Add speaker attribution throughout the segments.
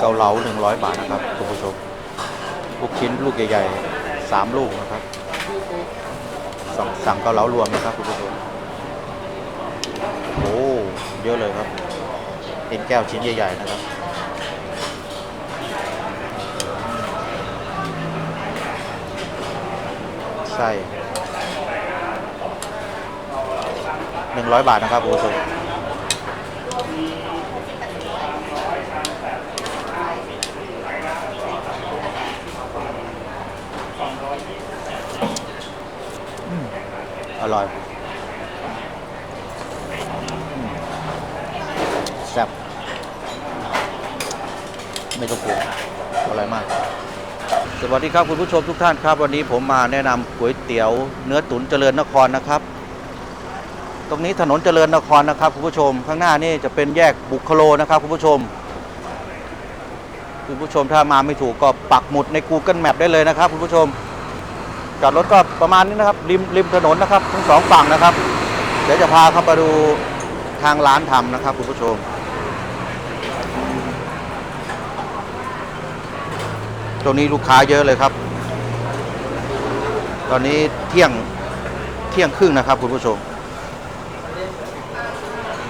Speaker 1: เกาเหลา100 บาทนะครับคุณผู้ชมลูกชิ้นลูกใหญ่ๆสามลูกนะครับสั่งสั่งเกาเหลารวมนะครับคุณผู้ชมโอ้เยอะเลยครับเป็นแก้วชิ้นใหญ่ๆนะครับไส้หนึ่งร้อยบาทนะครับคุณผู้ชม อร่อยแซ่บไม่ต้องกลัวอร่อยมาก สวัสดีครับคุณผู้ชมทุกท่านครับ วันนี้ผมมาแนะนำก๋วยเตี๋ยวเนื้อตุ๋นเจริญนครนะครับ ตรงนี้ถนนเจริญนครนะครับคุณผู้ชมข้างหน้านี่จะเป็นแยกบุคโลนะครับคุณผู้ชมคุณผู้ชมถ้ามาไม่ถูกก็ปักหมุดใน Google Map ได้เลยนะครับคุณผู้ชม จอดรถก็ประมาณนี้นะครับริมริมถนนนะครับทั้งสองฝั่งนะครับ เดี๋ยวจะพาเข้าไปดูทางร้านทำนะครับคุณผู้ชมตรงนี้ลูกค้าเยอะเลยครับ ตอนนี้เที่ยงเที่ยงครึ่งนะครับคุณผู้ชม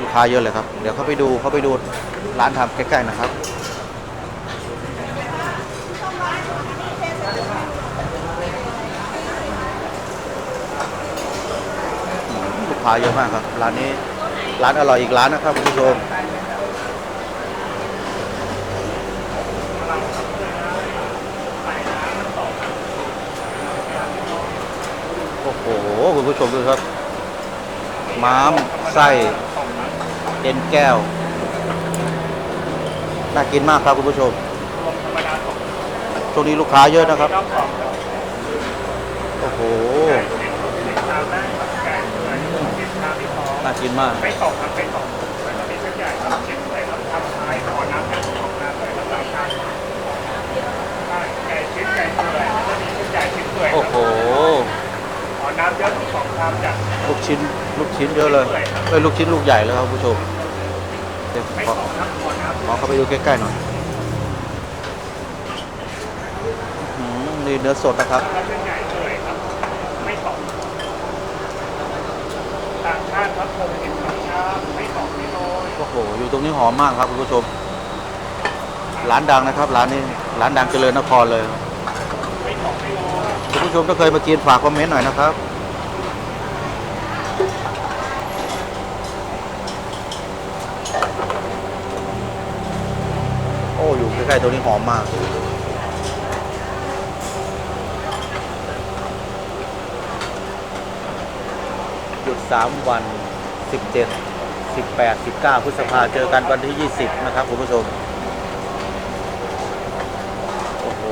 Speaker 1: ลูกค้าเยอะเลยครับ เดี๋ยวเขาไปดูเขาไปดูร้านทำใกล้ๆนะครับ ลูกค้าเยอะมากครับ ร้านนี้ร้านอร่อยอีกร้านนะครับคุณผู้ชมโอ้โหคุณผู้ชมดูครับ ม้ามไส้เอ็นแก้ว น่ากินมากครับคุณผู้ชมช่วงนี้ลูกค้าเยอะนะครับ โอ้โห น่า กินมาก
Speaker 2: ไม่ตกครับไม่ตกแล้วก็มีเส้นใหญ่ครับชิ้นใหญ่ครับทำท้ายขอน้ำแค่สองน้ำเลยครับสามชามใช่ใหญ่ชิ้นใหญ่เปื่อยแล้วก็มีชิ้นใหญ่ชิ้นเปื่อยค
Speaker 1: โอ้
Speaker 2: รับ
Speaker 1: โห
Speaker 2: ขอน้ำเยอะทั้งสองชามจาก
Speaker 1: ลูกชิ้น ลูกชิ้นเยอะเลยเอ้ยลูกชิ้นลูกใหญ่เลยครับคุณผู้ชมเดี๋ยว
Speaker 2: ไม่
Speaker 1: ขอ
Speaker 2: ตกครับขอน้ำ
Speaker 1: ขอเข้าไปดูใกล้ๆหน่อยอืมนี่เนื้อสดนะครับ
Speaker 2: แล้วเส้นใหญ่เปื่อยครับ ไม่ตก มากครับผมเห็นสองชาไม่ตกไม่โรย
Speaker 1: โอ้โห อยู่ตรงนี้หอมมากครับคุณผู้ชม ร้านดังนะครับ ร้านนี้ ร้านดังเจริญนครเลย
Speaker 2: ไม่ตกไม่โรย
Speaker 1: คุณผู้ชมถ้าเคยมากินฝากคอมเมนต์หน่อยนะครับ โอ้ อยู่ใกล้ๆตัวนี้หอมมาก หยุด 3 วัน 17 18 19 พฤษภาเจอกันวันที่ 20 นะครับคุณผู้ชม โอ้โห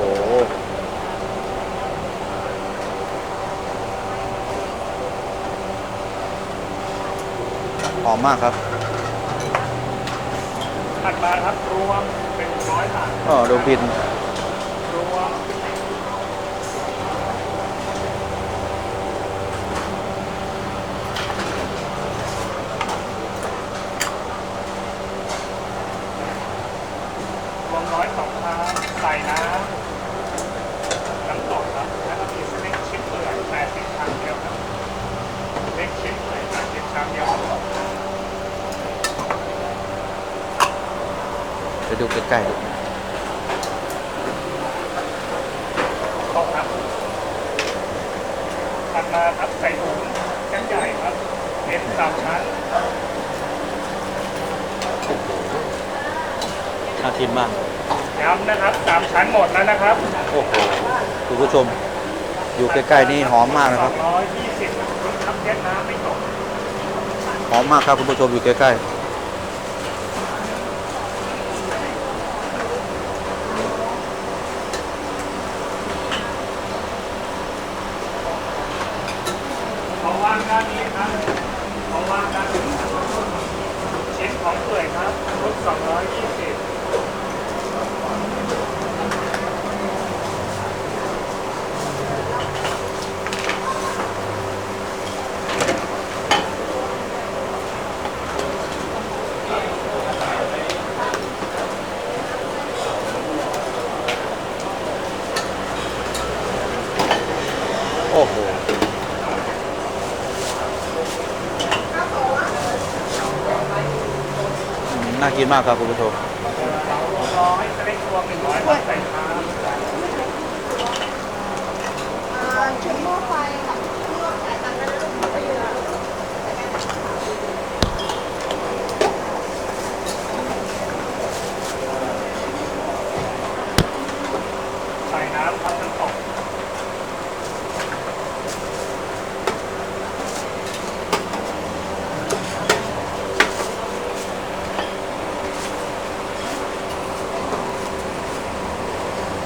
Speaker 1: หอมมากครับ
Speaker 2: ถัดมาครับรวมเป็นร้อยบาท
Speaker 1: อ๋อดูบิน
Speaker 2: รวม รวม ร้อยสองชามใส่น้ำน้ำตกครับแล้วก็มีเต็กชิ้นเปื่อยแปดสิบชามเดียวครับเต็กชิ้นเปื่อยแปดสิบชามเดียวครับ
Speaker 1: ไปดูใกล้ๆดู
Speaker 2: ตกครับถัดมาครับใส่ถุงเส้นใหญ่ครับเน้นสามชั้น
Speaker 1: น่ากินมาก
Speaker 2: ย้ำนะครับสามชั้นหมดแล้วนะครับ
Speaker 1: โอ้โหคุณผู้ชม อยู่ใกล้ๆนี่หอมมากนะครับ
Speaker 2: สองร้อยยี่สิบน้ำเช็น้ำไม่ตก
Speaker 1: หอมมากครับคุณผู้ชมอยู่ใกล้ๆ
Speaker 2: ของวันกลางนี้คเปื่อยครับลด220 น่า
Speaker 1: กินมากครับคุณผู้ชม
Speaker 2: ร้อยจะได้รวมหนึ่งร้อยใส่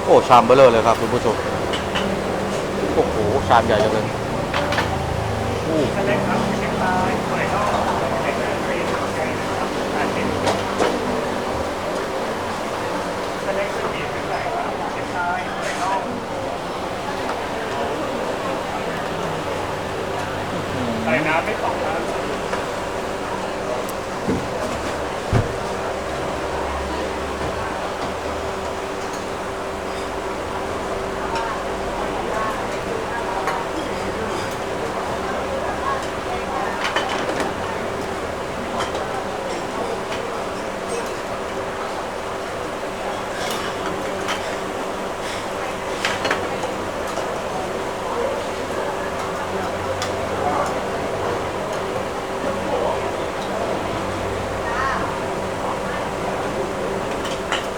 Speaker 1: อ้ชามเบลเลอร์เลยครับคุณผู้ชมโอ้โหชามใหญ่จังเลยอู้
Speaker 2: สเต็กครับเชียงรายหอยนอกเล็กเกรนใหญ่นะครับแปดสิบสเต็กสปีดเป็นไงครับเชียงรายหอยนอกใส่น้ำไม่ตกครับ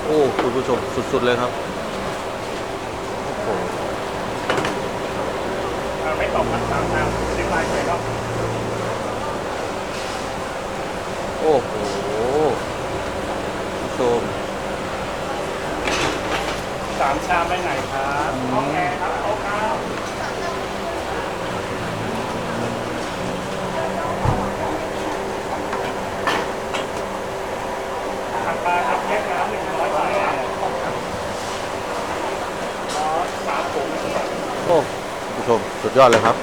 Speaker 1: โอ้คุณ ผู้ชมสุดๆเลยครับโอ้โห
Speaker 2: เอ่อไม่ตกครับสามน้ำเชียงรายหอยนอก
Speaker 1: โอ้โหผู้ชม
Speaker 2: สามชามไปไหนครับห้องแอร์ครับโต๊ะข้าวถัดมาครับแยกน้ำหนึ่งร้อยบาทร้อยสามถุง
Speaker 1: โอ้คุณผู้ชม สุดยอดเลยครับ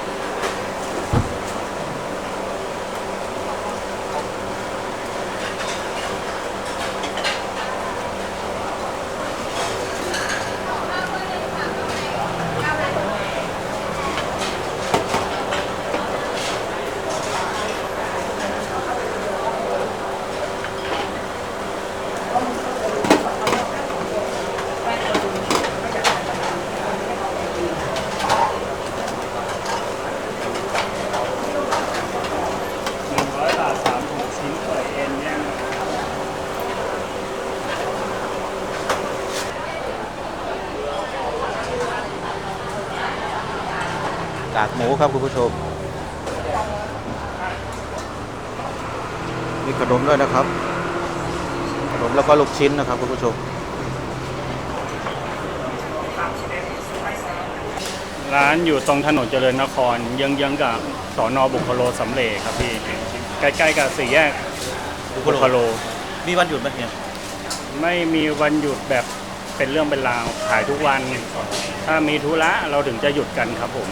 Speaker 2: หนึ่งร้อยบาทสามถุงชิ้นเปิดเอ็นเนี่ย
Speaker 1: กากหมูครับคุณผู้ชม มีขนมด้วยนะครับ ขนมแล้วก็ลูกชิ้นนะครับคุณผู้ชม
Speaker 2: ร้านอยู่ตรงถนนเจริญนครเยื้องๆกับสอนอบุคโลสำเร็จครับพี่ใกล้ๆกับสี่แยกบุคโล
Speaker 1: มีวันหยุดไหมเนี่ย
Speaker 2: ไม่มีวันหยุดแบบเป็นเรื่องเป็นราวขายทุกวัน ถ้ามีธุระเราถึงจะหยุดกันครับผม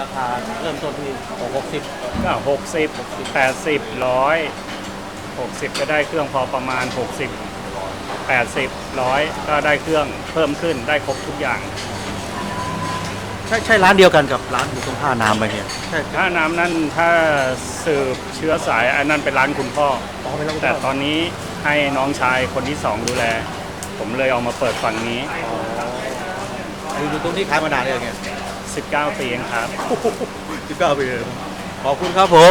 Speaker 1: ราคาเริ่มต้นที่หกสิบ
Speaker 2: ก็หกสิบแปดสิบร้อยหกสิบก็ได้เครื่องพอประมาณหกสิบแปดสิบร้อยก็ได้เครื่องเพิ่มขึ้นได้ครบทุกอย่าง
Speaker 1: ใช่ใช่ร้านเดียวกันกับร้านอยู่ตรงท่าน้ำไหมเนี่ยใช่
Speaker 2: ถ้าน้ำนั่นถ้าสืบเชื้อสายอันนั้นเป็นร้านคุณพ่อ
Speaker 1: อ๋อไม่ต้อง
Speaker 2: แต่ตอนนี้ให้น้องชายคนที่สองดูแล ผมเลยเอามาเปิดฝั่งนี้
Speaker 1: อยู่ตรงที่ขายมานานเลยเนี่ย
Speaker 2: 19 ปีเองครับ
Speaker 1: สิบเก้าปีขอบคุณครับผม